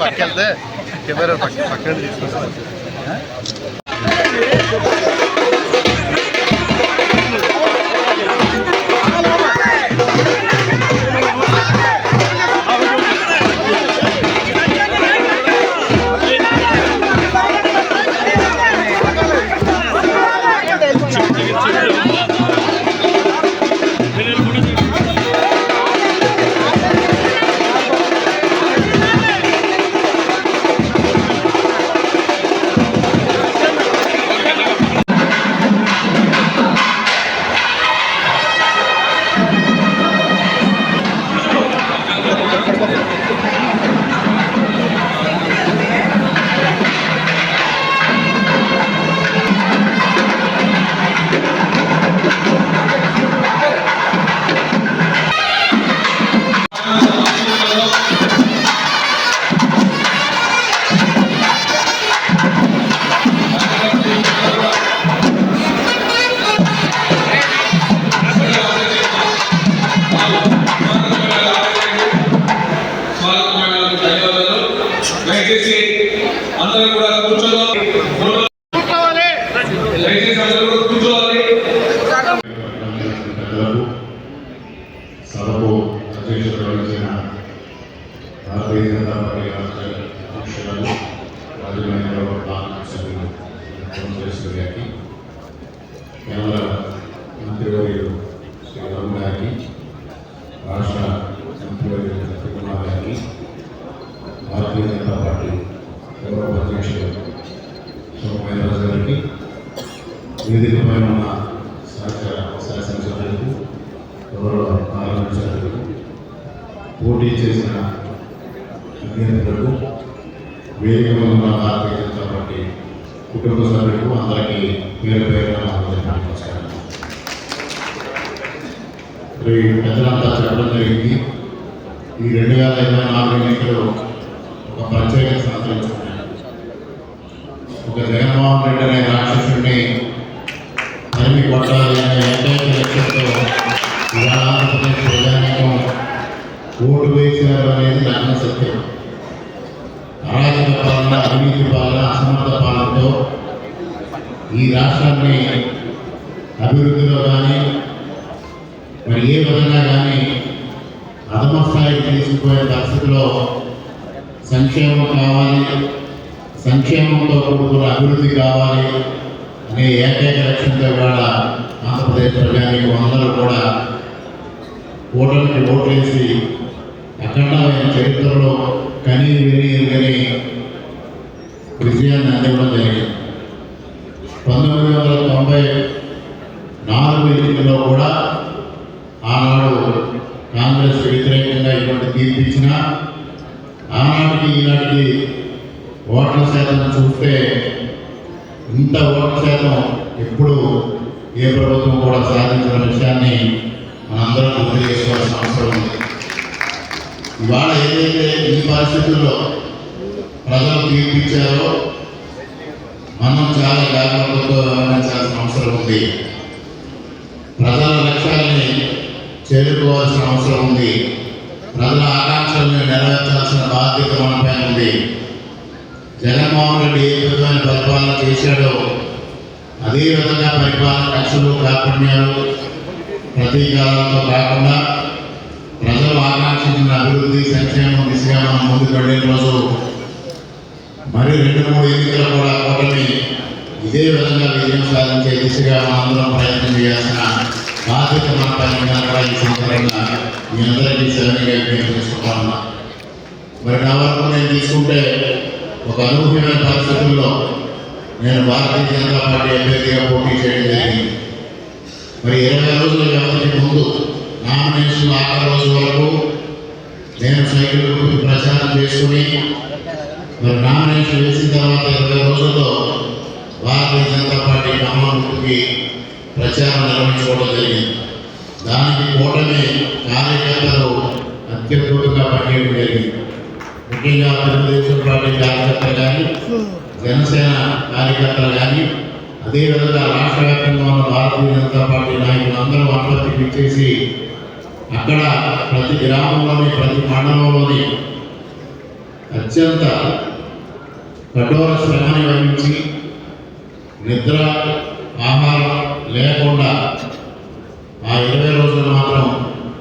పక్కెళ్తే camera పక్క పక్కన తీసుకుంటాం. దయచేసి అందరూ కూడా కూర్చోవాలి దయచేసి అందరూ కూడా కూర్చోవాలి పెద్దలకు సభకు అధ్యక్షులు వహించిన భారతీయ జనతా పార్టీ రాష్ట్ర అధ్యక్షులకు రాజమైన పార్లమెంట్ సభ్యులు సోమశేశ్వర్ గారికి కేంద్ర మంత్రివర్యులు శ్రీ రఘు గారికి రాష్ట్ర మంత్రివర్యులు సత్యకుమార్ గారికి భారతీయ జనతా పార్టీ గౌరవ అధ్యక్షుడు సోమయ్య గారికి వేదికపై ఉన్న సహకార శాసనసభ్యులకు గౌరవ పార్లమెంట్ సభ్యులకు పోటీ చేసిన అభ్యర్థులకు వేదికపై ఉన్న భారతీయ జనతా పార్టీ కుటుంబ సభ్యులకు అందరికీ పేరు పేరు నమస్కారం మరి పెద్దలంతా చెప్పడం జరిగింది. ఈ రెండు వేల ఇరవై నాలుగు ఎన్నికలు ఒక ప్రత్యేకత ఒక జగన్మోహన్ రెడ్డి అనే రాక్షసుడిని తరిమి కొట్టాలి అనే ఏకైక లక్ష్యంతో ఇవాళ ఆంధ్రప్రదేశ్ ఓటు అనేది నగ్న సత్యం అరాజక పాలన అవినీతి పాలన అసమర్థ పాలనతో ఈ రాష్ట్రాన్ని అభివృద్ధిలో కానీ మరి ఏ విధంగా కానీ అధమ స్థాయికి తీసుకుపోయే పరిస్థితిలో సంక్షేమం కావాలి సంక్షేమంతో కూడుకున్న అభివృద్ధి కావాలి అనే ఏకైక లక్ష్యంతో ఇవాళ ఆంధ్రప్రదేశ్ ప్రజానికి అందరూ కూడా ఓటర్కి ఓట్లేసి అఖండమైన చరిత్రలో కని విని ఎరుగని విజయాన్ని అందివ్వడం జరిగింది. పంతొమ్మిది వందల తొంభై నాలుగు ఎన్నికల్లో కూడా ఆనాడు కాంగ్రెస్ వ్యతిరేకంగా ఇటువంటి తీర్పు ఇచ్చినా ఆనాటికి ఈనాటికి ఓట్ల శాతం చూస్తే ఇంత ఓట్ల శాతం ఎప్పుడు ఏ ప్రభుత్వం కూడా సాధించిన విషయాన్ని మనందరం గుర్తు చేసుకోవాల్సిన అవసరం ఉంది. ఇవాళ ఏదైతే ఈ పరిస్థితుల్లో ప్రజలు తీర్పిచ్చారో మనం చాలా జాగ్రత్తతో వ్యవహరించాల్సిన అవసరం ఉంది. ప్రజల లక్ష్యాన్ని చేరుకోవాల్సిన అవసరం ఉంది. ప్రజల ఆకాంక్షలను నెరవేర్చాల్సిన బాధ్యత మనపై ఉంది. జగన్మోహన్ రెడ్డి ఏ విధమైన పరిపాలన చేశాడో అదే విధంగా పరిపాలన కక్షలు కాపుణ్యాలు ప్రతీకారాలతో కాకుండా ప్రజలు ఆకాంక్షించిన అభివృద్ధి సంక్షేమం దిశగా మనం ముందుకు వెళ్ళే రోజు మరి రెండు మూడు ఎన్నికలు కూడా కూటమి ఇదే విధంగా విజయం సాధించే దిశగా మనందరం ప్రయత్నం చేయాల్సిన ఆర్థిక మనపై ఉందని కూడా ఈ సందర్భంగా మీ అందరికీ సెలవుగా నేను మరి నా వరకు నేను తీసుకుంటే ఒక అనూహ్యమైన పరిస్థితుల్లో నేను భారతీయ జనతా పార్టీ అభ్యర్థిగా పోటీ చేయడం జరిగింది మరి ఇరవై రోజుల వ్యవధికి ముందు నామినేషన్ ఆఖరి రోజు వరకు నేను సైకిల్ గుర్తు ప్రచారం చేసుకుని మరి నామినేషన్ వేసిన తర్వాత ఇరవై రోజుల్లో భారతీయ జనతా పార్టీ ఖమ్మం ప్రచారం నిర్వహించుకోవడం జరిగింది. దానికి కూటమి కార్యకర్తలు అత్యద్భుతంగా పనిచేయడం జరిగింది. ముఖ్యంగా తెలుగుదేశం పార్టీ కార్యకర్తలు కానీ జనసేన కార్యకర్తలు కానీ అదేవిధంగా రాష్ట్ర వ్యాప్తంగా ఉన్న భారతీయ జనతా పార్టీ నాయకులు అందరూ అనుమతికి ఇచ్చేసి అక్కడ ప్రతి గ్రామంలోని ప్రతి మండలంలోని అత్యంత కఠోర శ్రమని వహించి నిద్ర ఆహారం లేకుండా ఆ ఇరవై రోజులు మాత్రం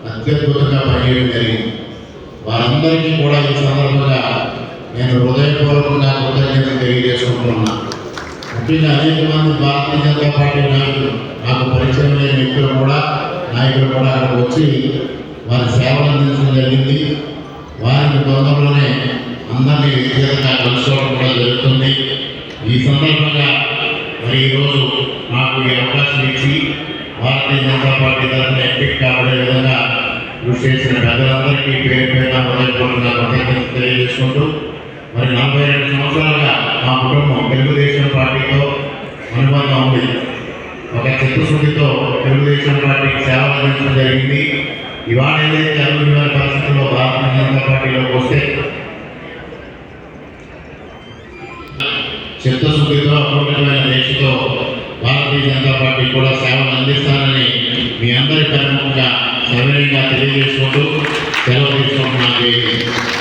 అత్యద్భుతంగా పనిచేయడం జరిగింది. వారందరికీ కూడా ఈ సందర్భంగా నేను హృదయపూర్వకంగా కృతజ్ఞతలు తెలియజేసుకుంటున్నా. ముఖ్యంగా అనేక మంది భారతీయ జనతా పార్టీ నాయకులు నాకు పరిచయం లేని వ్యక్తులు కూడా నాయకులు కూడా అక్కడ వచ్చి వారి సేవలు అందించడం జరిగింది. వారికి తొందరలోనే అందరినీ వ్యక్తిగతంగా కలుసుకోవడం కూడా జరుగుతుంది. ఈ సందర్భంగా మరి ఈరోజు నాకు ఈ అవకాశం ఇచ్చి భారతీయ జనతా పార్టీ తరఫున ఎంపిక కాబడే విధంగా కృషి చేసిన పెద్దలందరికీ పేరు పేరున హృదయపూర్వకంగా కృతజ్ఞతలు తెలియజేసుకుంటూ మరి నలభై రెండు సంవత్సరాలుగా మా కుటుంబం తెలుగుదేశం పార్టీతో అనుబంధం ఉంది. ఒక చిత్తశుద్ధితో తెలుగుదేశం పార్టీకి సేవ అందించడం జరిగింది. ఇవాళ ఏదైతే అనుకున్న పరిస్థితుల్లో భారతీయ జనతా పార్టీలోకి వస్తే చిత్తశుద్ధితో అపూర్ణమైన దేశంతో భారతీయ జనతా పార్టీ కూడా సేవలు అందిస్తానని మీ అందరి ప్రముఖంగా సవినయంగా తెలియజేసుకుంటూ సెలవు తీసుకుంటున్నాను.